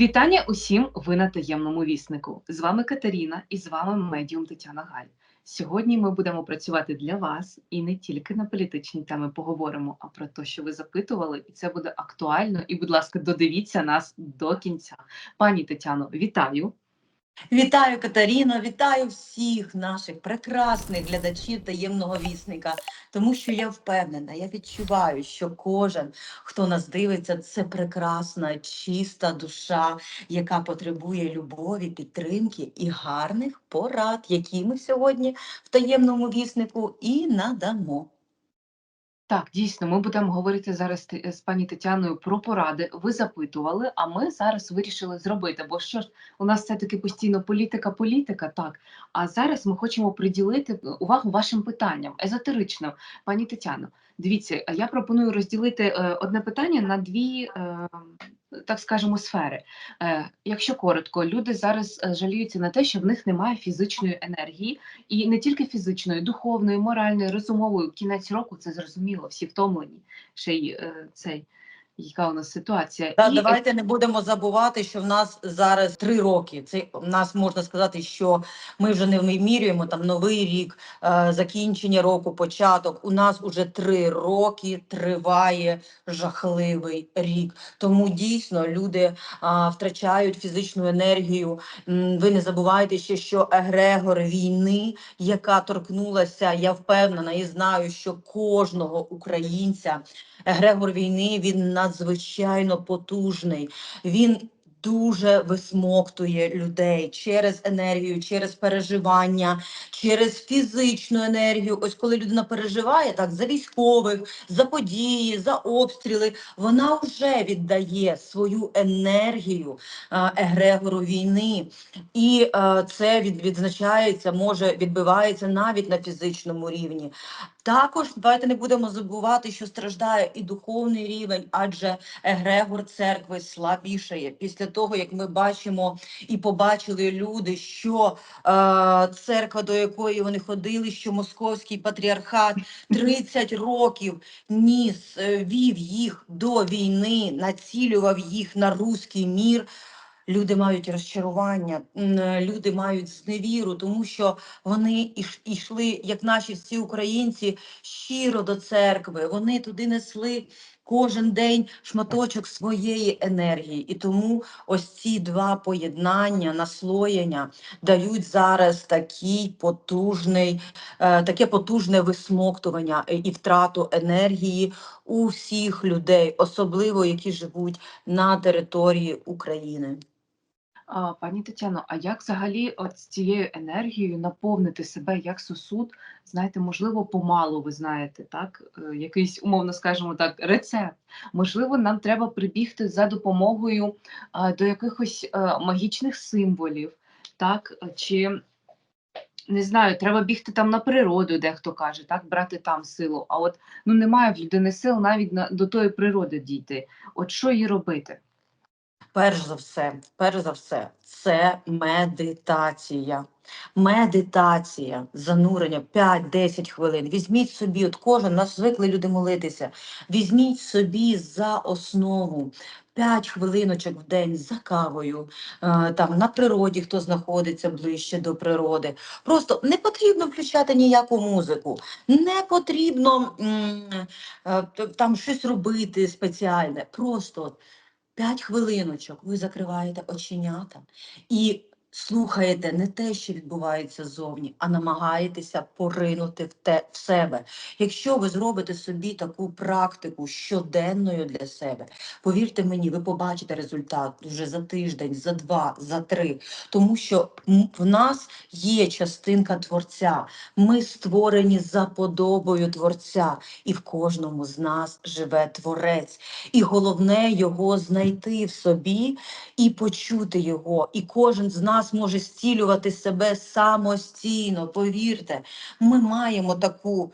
Вітання усім! Ви на таємному віснику. З вами Катерина і з вами медіум Тетяна Галь. Сьогодні ми будемо працювати для вас і не тільки на політичні теми поговоримо, а про те, що ви запитували, і це буде актуально. І, будь ласка, додивіться нас до кінця. Пані Тетяно, вітаю! Вітаю Катеріно, вітаю всіх наших прекрасних глядачів таємного вісника. Тому що я впевнена, я відчуваю, що кожен, хто нас дивиться, це прекрасна, чиста душа, яка потребує любові, підтримки і гарних порад, які ми сьогодні в таємному віснику і надамо. Так, дійсно, ми будемо говорити зараз з пані Тетяною про поради. Ви запитували, а ми зараз вирішили зробити. Бо що ж, у нас все-таки постійно політика, політика, так. А зараз ми хочемо приділити увагу вашим питанням езотеричним. Пані Тетяно, дивіться, я пропоную розділити е, одне питання на дві, е, так скажемо, сфери. Е, якщо коротко, люди зараз е, жаліються на те, що в них немає фізичної енергії, і не тільки фізичної, духовної, моральної, розумової. Кінець року це зрозуміло, всі втомлені. Ще й е, цей, яка у нас ситуація. Та І, е, давайте не будемо забувати, що в нас зараз три роки. Це в нас можна сказати, що ми вже не вимірюємо там новий рік, е, закінчення року, початок. У нас уже три роки триває жахливий рік. Тому дійсно люди а, втрачають фізичну енергію. Ви не забувайте ще, що егрегор війни, яка торкнулася, я впевнена і знаю, що кожного українця егрегор війни він надзвичайно потужний. Він дуже висмоктує людей через енергію, через переживання, через фізичну енергію. Ось коли людина переживає так за військових, за події, за обстріли, вона вже віддає свою енергію е, егрегору війни, і е, це від, відзначається, може відбивається навіть на фізичному рівні. Також давайте не будемо забувати, що страждає і духовний рівень, адже егрегор церкви слабішає після того, як ми бачимо і побачили люди, що е, церква, до якої вони ходили, що московський патріархат 30 років ніс, е, вів їх до війни, націлював їх на руський мір. Люди мають розчарування, е, люди мають зневіру, тому що вони іш- ішли, як наші всі українці, щиро до церкви. Вони туди несли кожен день шматочок своєї енергії. І тому ось ці два поєднання, наслоєння дають зараз такий потужний, е, таке потужне висмоктування і втрату енергії у всіх людей, особливо які живуть на території України. Пані Тетяно, а як взагалі от з цією енергією наповнити себе як сосуд? Знаєте, можливо, помалу, ви знаєте, так? Е, Якийсь, умовно скажемо так, рецепт. Можливо, нам треба прибігти за допомогою а, до якихось е, магічних символів, так? Чи не знаю, треба бігти там на природу, дехто каже, так, брати там силу. А от ну немає в людини сил навіть на, до тої природи дійти. От що їй робити? Перш за все, перш за все, це медитація. Медитація, занурення 5-10 хвилин. Візьміть собі, от кожен нас звикли люди молитися. Візьміть собі за основу 5 хвилиночок в день за кавою, е, там на природі, хто знаходиться ближче до природи. Просто не потрібно включати ніяку музику, не потрібно е, там щось робити спеціальне. Просто П'ять хвилиночок ви закриваєте оченята і слухаєте не те, що відбувається ззовні, а намагаєтеся поринути в те в себе. Якщо ви зробите собі таку практику щоденною для себе, повірте мені, ви побачите результат вже за тиждень, за два, за три. Тому що в нас є частинка творця. Ми створені за подобою творця, і в кожному з нас живе творець. І головне його знайти в собі і почути його. І кожен з нас може зцілювати себе самостійно. Повірте, ми маємо таку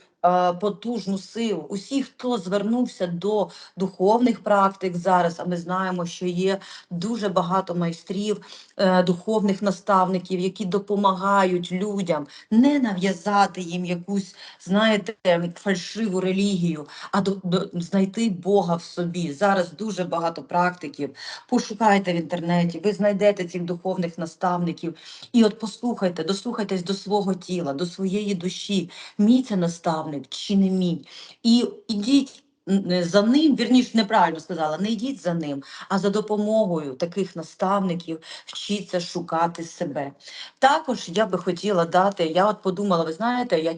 потужну силу. Усі, хто звернувся до духовних практик зараз, а ми знаємо, що є дуже багато майстрів, е, духовних наставників, які допомагають людям не нав'язати їм якусь, знаєте, фальшиву релігію, а до, до, знайти Бога в собі. Зараз дуже багато практиків. Пошукайте в інтернеті, ви знайдете цих духовних наставників. І от послухайте, дослухайтесь до свого тіла, до своєї душі. Мій це наставник чи не мій. І ідіть за ним, вірніше, неправильно сказала, не йдіть за ним, а за допомогою таких наставників вчіться шукати себе. Також я би хотіла дати, я от подумала, ви знаєте, я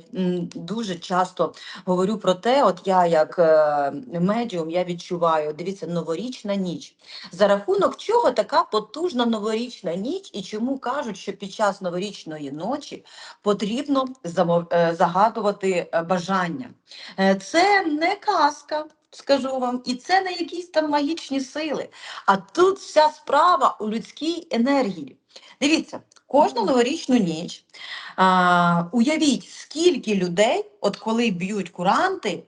дуже часто говорю про те, от я як е, медіум, я відчуваю, дивіться, новорічна ніч. За рахунок чого така потужна новорічна ніч, і чому кажуть, що під час новорічної ночі потрібно е, загадувати е, бажання. Це не казка. Скажу вам, і це не якісь там магічні сили. А тут вся справа у людській енергії. Дивіться, кожну новорічну ніч а, уявіть, скільки людей, от коли б'ють куранти,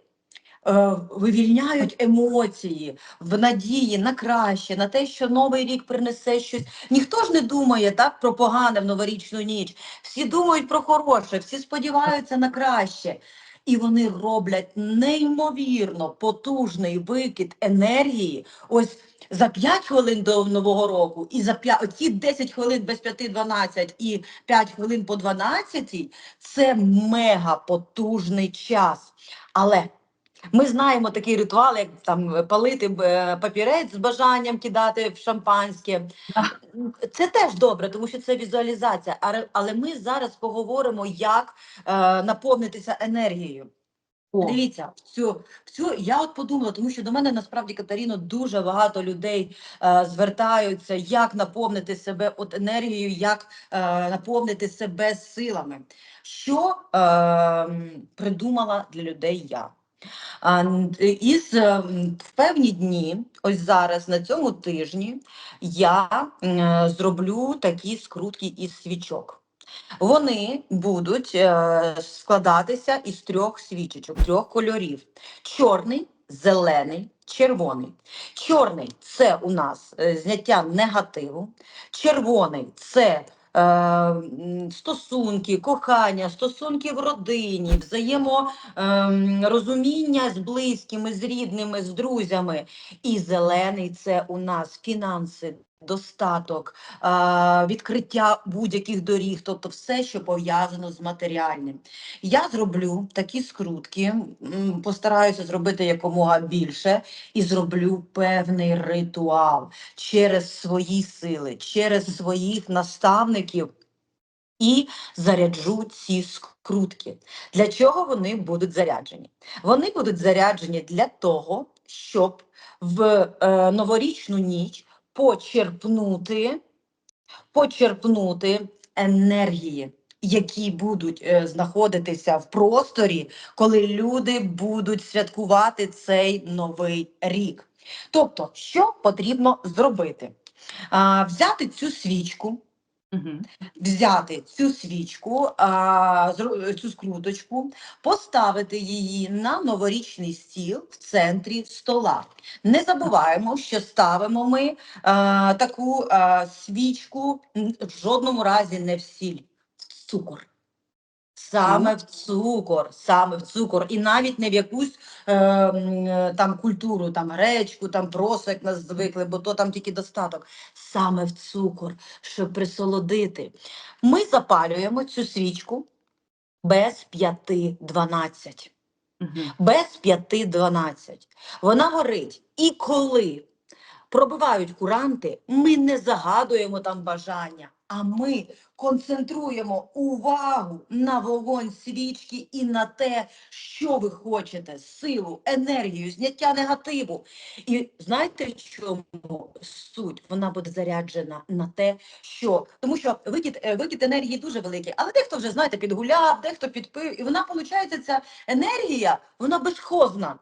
е, вивільняють емоції в надії на краще, на те, що новий рік принесе щось. Ніхто ж не думає так про погане в новорічну ніч. Всі думають про хороше, всі сподіваються на краще. І вони роблять неймовірно потужний викид енергії. Ось за 5 хвилин до нового року, і за 5, оці 10 хвилин без 5-12 і 5 хвилин по 12 це мега потужний час. Але ми знаємо такий ритуал, як там палити е, папірець з бажанням кидати в шампанське. Це теж добре, тому що це візуалізація. Але, ми зараз поговоримо, як е, наповнитися енергією. О, Дивіться, в цю, в цю я от подумала, тому що до мене насправді Катерино дуже багато людей е, звертаються, як наповнити себе от енергією, як е, наповнити себе силами. Що е, придумала для людей я? Із е, в певні дні, ось зараз на цьому тижні, я е, зроблю такі скрутки із свічок. Вони будуть е, складатися із трьох свічечок, трьох кольорів: чорний, зелений, червоний. Чорний це у нас зняття негативу, червоний це. Е, Стосунки, кохання, стосунки в родині, взаєморозуміння з близькими, з рідними, з друзями. І зелений це у нас фінанси, достаток, відкриття будь-яких доріг, тобто все, що пов'язано з матеріальним. Я зроблю такі скрутки, постараюся зробити якомога більше, і зроблю певний ритуал через свої сили, через своїх наставників. І заряджу ці скрутки. Для чого вони будуть заряджені? Вони будуть заряджені для того, щоб в е, новорічну ніч почерпнути, почерпнути енергії, які будуть е, знаходитися в просторі, коли люди будуть святкувати цей новий рік. Тобто, що потрібно зробити? А, взяти цю свічку, Мгм. взяти цю свічку, а, цю скруточку, поставити її на новорічний стіл в центрі стола. Не забуваємо, що ставимо ми а, таку а, свічку в жодному разі не в сіль, в цукор. Саме в цукор, саме в цукор, і навіть не в якусь е, е, там культуру, там гречку, там просо, як нас звикли, бо то там тільки достаток. Саме в цукор, щоб присолодити. Ми запалюємо цю свічку без 5-12 Мгм. без 5-12. Вона горить. І коли пробивають куранти, ми не загадуємо там бажання, а ми концентруємо увагу на вогонь свічки і на те, що ви хочете: силу, енергію, зняття негативу. І знаєте, чому суть? Вона буде заряджена на те, що тому що викид, е, викид енергії дуже великий, але дехто вже знаєте, підгуляв, дехто підпив, і вона виходить, ця енергія, вона безхозна.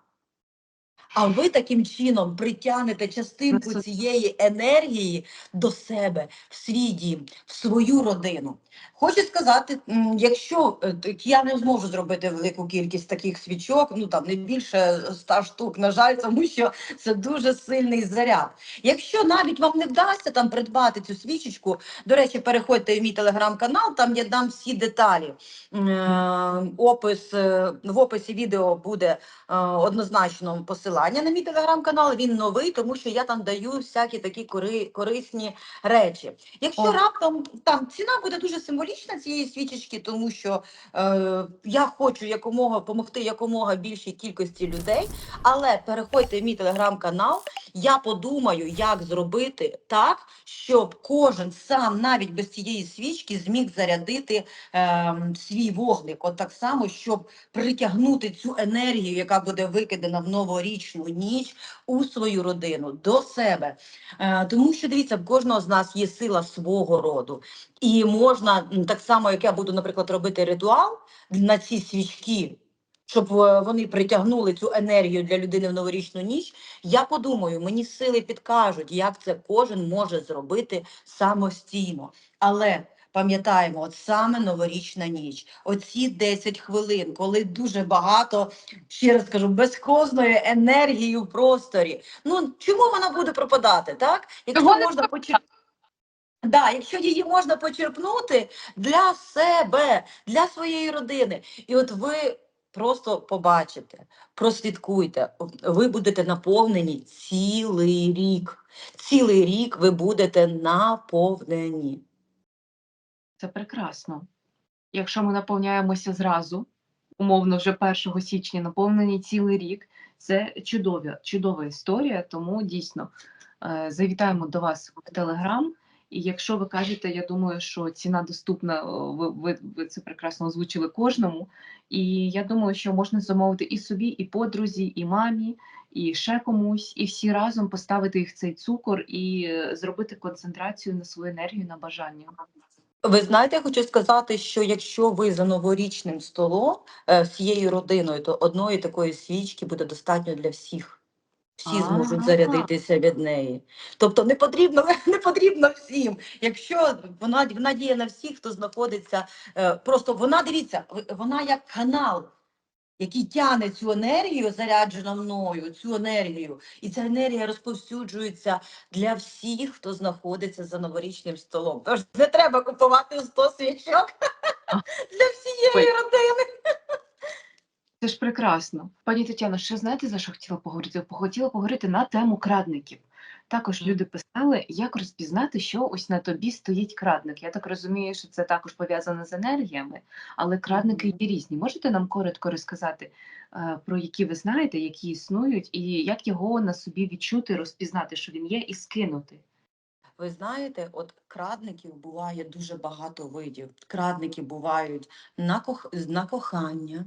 А ви таким чином притягнете частинку цієї енергії до себе, в свій дім, в свою родину. Хочу сказати, якщо е, я не зможу зробити велику кількість таких свічок, ну там не більше 100 штук, на жаль, тому що це дуже сильний заряд. Якщо навіть вам не вдасться там придбати цю свічечку, до речі, переходьте в мій телеграм-канал, там я дам всі деталі. Е, Опис е, в описі відео буде е, однозначно посилання на мій телеграм-канал. Він новий, тому що я там даю всякі такі кори, корисні речі. Якщо О. раптом там ціна буде дуже символічна цієї свічечки, тому що е, я хочу якомога допомогти якомога більшій кількості людей, але переходьте в мій телеграм-канал. Я подумаю, як зробити так, щоб кожен сам навіть без цієї свічки зміг зарядити е, свій вогник. От так само, щоб притягнути цю енергію, яка буде викидана в новорічну ніч у свою родину до себе. Е, тому що дивіться, в кожного з нас є сила свого роду, і можна так само, як я буду, наприклад, робити ритуал на ці свічки. Щоб е, вони притягнули цю енергію для людини в новорічну ніч, я подумаю, мені сили підкажуть, як це кожен може зробити самостійно. Але пам'ятаємо, от саме новорічна ніч, оці 10 хвилин, коли дуже багато, ще раз кажу, безхозної енергії в просторі. Ну чому вона буде пропадати, так? Якщо можна почер... Да, якщо її можна почерпнути для себе, для своєї родини. І от ви просто побачите, прослідкуйте, ви будете наповнені цілий рік. Цілий рік ви будете наповнені. Це прекрасно. Якщо ми наповняємося зразу, умовно, вже 1 січня, наповнені цілий рік, це чудова, чудова історія. Тому дійсно е, завітаємо до вас в Телеграм. І якщо ви кажете, я думаю, що ціна доступна, ви, ви, ви це прекрасно озвучили кожному. І я думаю, що можна замовити і собі, і подрузі, і мамі, і ще комусь, і всі разом поставити їх цей цукор і е, зробити концентрацію на свою енергію, на бажання. Ви знаєте, я хочу сказати, що якщо ви за новорічним столом е, всією родиною, то одної такої свічки буде достатньо для всіх. Всі зможуть Ага. зарядитися від неї. Тобто не потрібно, не потрібно всім. Якщо вона, вона діє на всіх, хто знаходиться, е, просто вона дивіться, в- вона як канал, який тягне цю енергію, заряджена мною, цю енергію, і ця енергія розповсюджується для всіх, хто знаходиться за новорічним столом. Тож не треба купувати 100 свічок для всієї родини. Це ж прекрасно. Пані Тетяно, ще знаєте, за що хотіла поговорити? Хотіла поговорити на тему крадників. Також люди писали, як розпізнати, що ось на тобі стоїть крадник. Я так розумію, що це також пов'язано з енергіями, але крадники є різні. Можете нам коротко розказати, е, про які ви знаєте, які існують, і як його на собі відчути, розпізнати, що він є, і скинути? Ви знаєте, от крадників буває дуже багато видів. Крадники бувають на, кох... на кохання,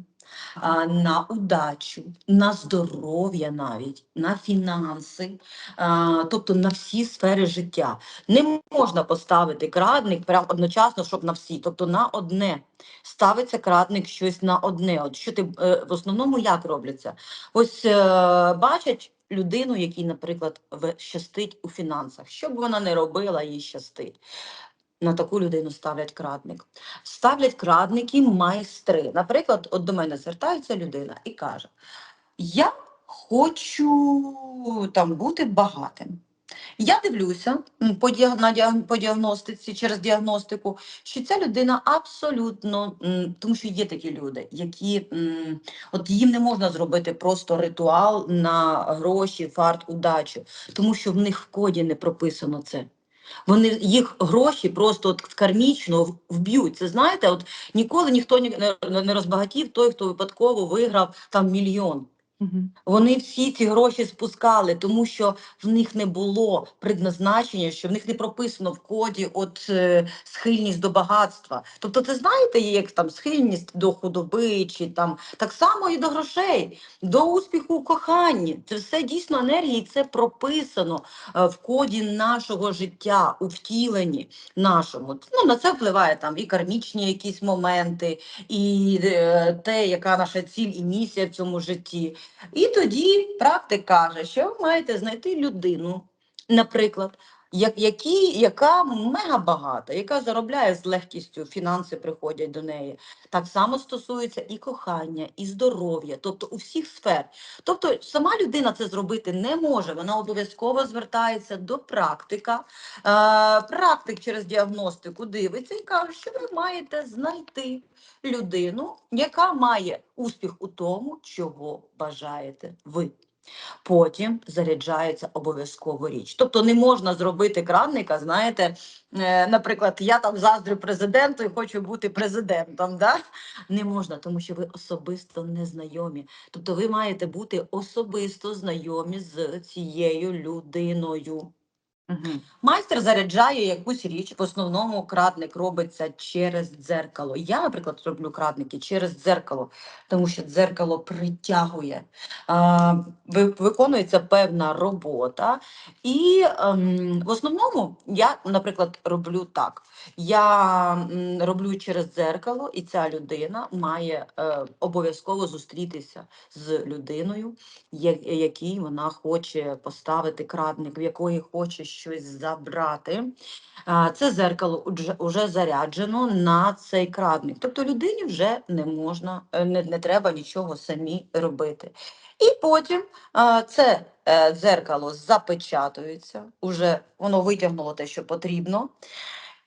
а, на удачу, на здоров'я навіть, на фінанси, а, тобто на всі сфери життя. Не можна поставити крадник прям одночасно, щоб на всі, тобто на одне. Ставиться крадник щось на одне. От що ти е, в основному як робляться? Ось е, бачать людину, якій, наприклад, щастить у фінансах. Що б вона не робила, їй щастить. На таку людину ставлять крадник. Ставлять крадники майстри. Наприклад, от до мене звертається людина і каже: Я хочу там бути багатим. Я дивлюся по, по діагностиці через діагностику, що ця людина абсолютно, тому що є такі люди, які от їм не можна зробити просто ритуал на гроші, фарт, удачу, тому що в них в коді не прописано це. Вони їх гроші просто от кармічно вб'ють. Це знаєте, от ніколи ніхто не розбагатів той, хто випадково виграв там мільйон. Вони всі ці гроші спускали, тому що в них не було предназначення, що в них не прописано в коді от е, схильність до багатства. Тобто, це знаєте, є як там схильність до худоби, чи там так само і до грошей, до успіху у коханні. Це все дійсно енергії, це прописано е, в коді нашого життя, у втіленні нашому. Ну на це впливає там і кармічні якісь моменти, і е, те, яка наша ціль і місія в цьому житті. І тоді практик каже, що ви маєте знайти людину, наприклад, які, яка мега багата, яка заробляє з легкістю, фінанси приходять до неї. Так само стосується і кохання, і здоров'я, тобто у всіх сфер. Тобто сама людина це зробити не може, вона обов'язково звертається до практика. Е, практик через діагностику дивиться і каже, що ви маєте знайти людину, яка має успіх у тому, чого бажаєте ви. Потім заряджається обов'язково річ. Тобто не можна зробити кранника, знаєте, е, наприклад, я там заздрю президенту і хочу бути президентом. Да? Не можна, тому що ви особисто не знайомі. Тобто ви маєте бути особисто знайомі з цією людиною. Мгм. Майстер заряджає якусь річ. В основному крадник робиться через дзеркало. Я, наприклад, роблю крадники через дзеркало, тому що дзеркало притягує. А, виконується певна робота. І ем, в основному я, наприклад, роблю так: я роблю через дзеркало, і ця людина має е, обов'язково зустрітися з людиною, якій вона хоче поставити крадник, в якої хоче щось забрати. Це зеркало уже заряджено на цей крадник. Тобто людині вже не можна, е, не, не треба нічого самі робити. І потім це е, дзеркало запечатується, уже воно витягнуло те, що потрібно.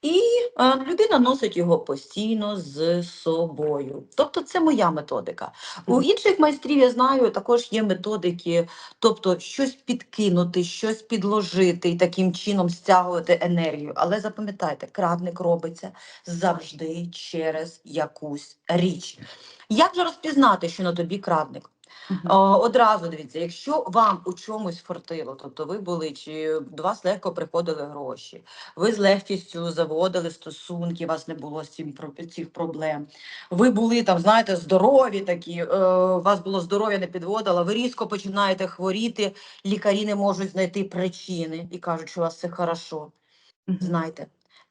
І е, людина носить його постійно з собою. Тобто це моя методика. У інших майстрів я знаю, також є методики, тобто щось підкинути, щось підложити і таким чином стягувати енергію. Але запам'ятайте, крадник робиться завжди через якусь річ. Як же розпізнати, що на тобі крадник? О, одразу дивіться, якщо вам у чомусь фортило, тобто ви були чи до вас легко приходили гроші, ви з легкістю заводили стосунки, у вас не було з цим цих проблем. Ви були там, знаєте, здорові такі, е, у вас було здоров'я не підводило, ви різко починаєте хворіти, лікарі не можуть знайти причини і кажуть, що у вас все хорошо Мгм.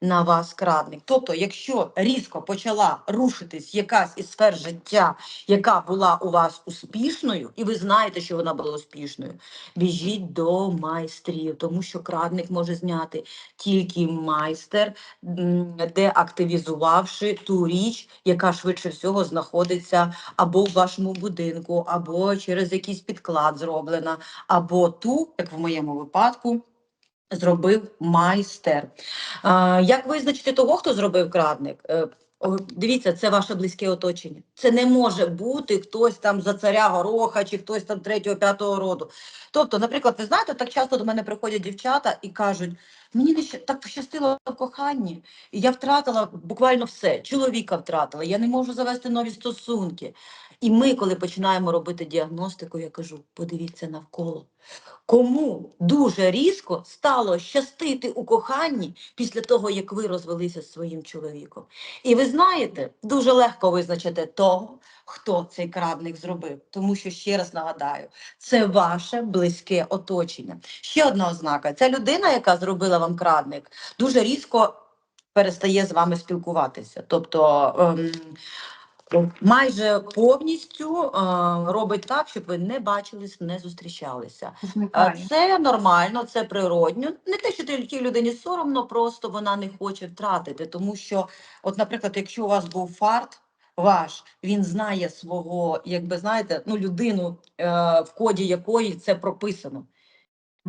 На вас крадник. Тобто, якщо різко почала рушитись якась із сфер життя, яка була у вас успішною, і ви знаєте, що вона була успішною, біжіть до майстрів, тому що крадник може зняти тільки майстер, м, де активізувавши ту річ, яка швидше всього знаходиться або в вашому будинку, або через якийсь підклад зроблена, або ту, як в моєму випадку зробив майстер. Як визначити того, хто зробив крадник? Е, Дивіться, це ваше близьке оточення. Це не може бути хтось там за царя гороха чи хтось там третього, п'ятого роду. Тобто, наприклад, ви знаєте, так часто до мене приходять дівчата і кажуть: мені не так пощастило в коханні, і я втратила буквально все. Чоловіка втратила, я не можу завести нові стосунки. І ми, коли починаємо робити діагностику, я кажу: подивіться навколо. Кому дуже різко стало щастити у коханні після того, як ви розвелися з своїм чоловіком. І ви знаєте, дуже легко визначити того, хто цей крадник зробив. Тому що, ще раз нагадаю, це ваше близьке оточення. Ще одна ознака: ця людина, яка зробила вам крадник, дуже різко перестає з вами спілкуватися. Тобто. Ем, Майже повністю е, робить так, щоб ви не бачились, не зустрічалися. Зникає. Це нормально, це природньо. Не те, що тій людині соромно, просто вона не хоче втратити. Тому що, от, наприклад, якщо у вас був фарт ваш, він знає свого, якби знаєте, ну людину, е, в коді якої це прописано.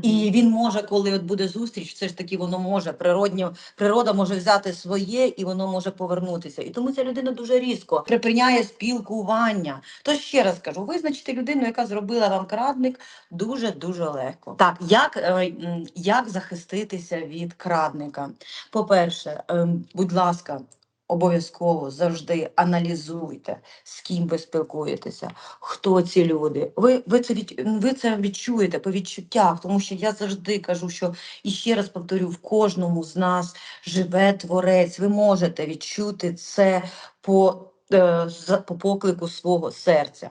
І він може, коли от буде зустріч, все ж таки воно може природньо, природа може взяти своє і воно може повернутися. І тому ця людина дуже різко припиняє спілкування. Тож ще раз кажу, визначити людину, яка зробила вам крадник, дуже дуже легко. Так, як, е, як захиститися від крадника? По-перше, ем, будь ласка. Обов'язково завжди аналізуйте, з ким ви спілкуєтеся, хто ці люди. Ви, ви, це від, ви це відчуєте по відчуттях, тому що я завжди кажу, що і ще раз повторю, в кожному з нас живе творець. Ви можете відчути це по. е, По поклику свого серця.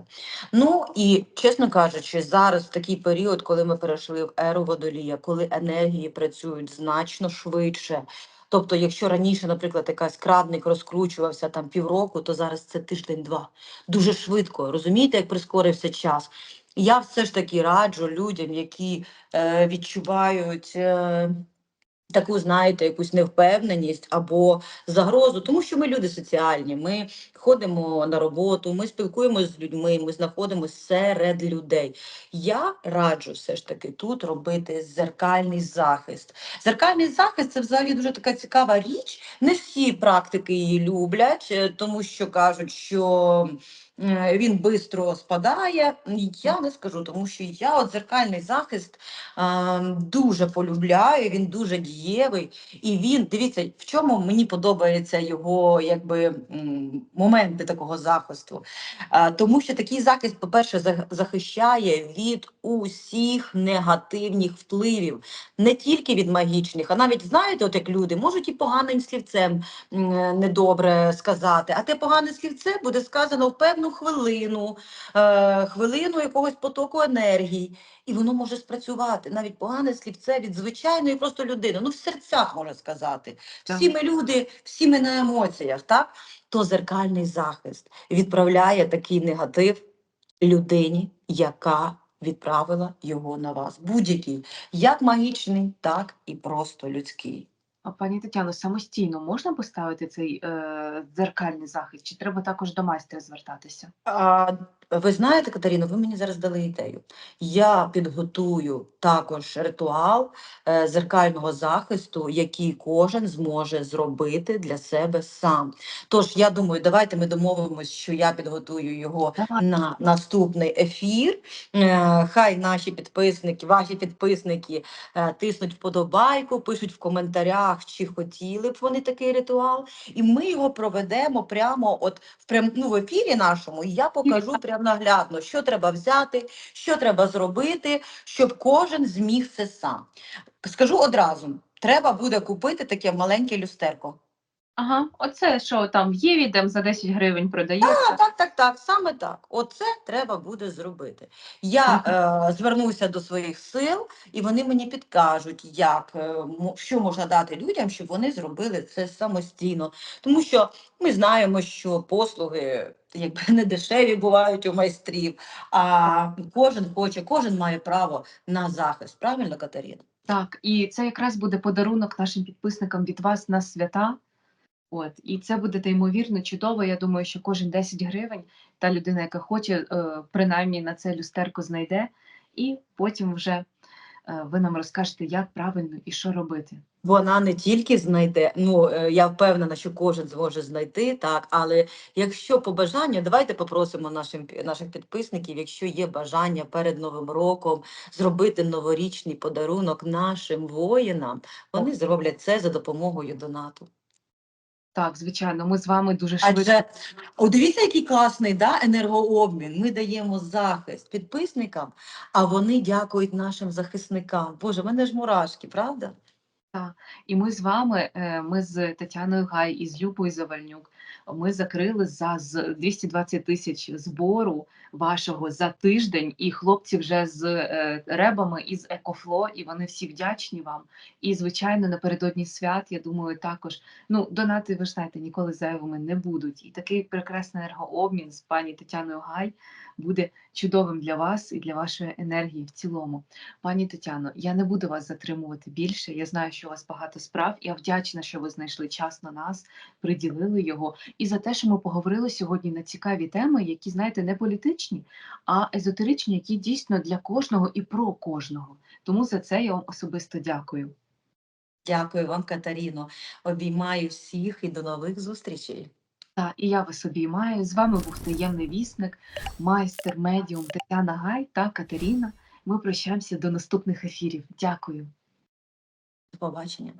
Ну і чесно кажучи, зараз в такий період, коли ми перейшли в еру водолія, коли енергії працюють значно швидше. Тобто, якщо раніше, наприклад, якась крадник розкручувався там півроку, то зараз це тиждень-два дуже швидко. Розумієте, як прискорився час? Я все ж таки раджу людям, які е, відчувають. Е, Таку, знаєте, якусь невпевненість або загрозу, тому що ми люди соціальні. Ми ходимо на роботу, ми спілкуємося з людьми, ми знаходимося серед людей. Я раджу все ж таки тут робити зеркальний захист. Зеркальний захист це взагалі дуже така цікава річ. Не всі практики її люблять, е, тому що кажуть, що він швидко спадає. Я не скажу, тому що я от зеркальний захист е, дуже полюбляю, він дуже дієвий. І він, дивіться, в чому мені подобається його якби моменти такого захисту. Тому що такий захист, по-перше, захищає від усіх негативних впливів, не тільки від магічних, а навіть знаєте, от як люди можуть і поганим слівцем е, недобре сказати, а те погане слівце буде сказано в певну хвилину, е, хвилину якогось потоку енергії, і воно може спрацювати. Навіть погане слівце від звичайної просто людини. Ну, в серцях можна сказати. Всі ми люди, всі ми на емоціях, так? То зеркальний захист відправляє такий негатив людині, яка відправила його на вас. Будь-який, як магічний, так і просто людський. Пані Тетяно, самостійно можна поставити цей е, дзеркальний захист, чи треба також до майстра звертатися? А, ви знаєте, Катерино, ви мені зараз дали ідею. Я підготую також ритуал е, зеркального захисту, який кожен зможе зробити для себе сам. Тож я думаю, давайте ми домовимося, що я підготую його Давай. на наступний ефір. Е, Хай наші підписники, ваші підписники е, тиснуть вподобайку, пишуть в коментарях, чи хотіли б вони такий ритуал. І ми його проведемо прямо от в прям ну, в ефірі нашому. І я покажу прямо наглядно, що треба взяти, що треба зробити, щоб кожен зміг це сам. Скажу одразу: треба буде купити таке маленьке люстерко. Ага, оце що там в Єві, там за 10 гривень продається. Так, так, так, так, саме так. Оце треба буде зробити. Я е, звернуся до своїх сил, і вони мені підкажуть, як е, що можна дати людям, щоб вони зробили це самостійно. Тому що ми знаємо, що послуги якби не дешеві бувають у майстрів, а кожен хоче, кожен має право на захист. Правильно, Катерина? Так, і це якраз буде подарунок нашим підписникам від вас на свята. От, і це буде неймовірно чудово. Я думаю, що кожен 10 гривень та людина, яка хоче, е, принаймні на це люстерко знайде, і потім вже е, ви нам розкажете, як правильно і що робити. Вона не тільки знайде, ну е, я впевнена, що кожен зможе знайти, так, але якщо по бажанню, давайте попросимо нашим, наших підписників, якщо є бажання перед Новим роком зробити новорічний подарунок нашим воїнам, вони зроблять це за допомогою донату. Так, звичайно, ми з вами дуже швидко. Адже о, дивіться, який класний да, енергообмін. Ми даємо захист підписникам, а вони дякують нашим захисникам. Боже, в мене ж мурашки, правда? І ми з вами, е, ми з Тетяною Гай і з Любою Завальнюк, ми закрили за з 220 тисяч збору вашого за тиждень, і хлопці вже з е, ребами із Екофло, і вони всі вдячні вам. І звичайно, напередодні свят, я думаю, також ну донати, ви ж знаєте, ніколи зайвими не будуть. І такий прекрасний енергообмін з пані Тетяною Гай буде чудовим для вас і для вашої енергії в цілому. Пані Тетяно, я не буду вас затримувати більше. Я знаю, що у вас багато справ. Я вдячна, що ви знайшли час на нас, приділили його. І за те, що ми поговорили сьогодні на цікаві теми, які, знаєте, не політичні, а езотеричні, які дійсно для кожного і про кожного. Тому за це я вам особисто дякую. Дякую вам, Катеріно. Обіймаю всіх і до нових зустрічей. Та і я вас обіймаю. З вами був таємний вісник, майстер медіум Тетяна Гай та Катерина. Ми прощаємося до наступних ефірів. Дякую. До побачення.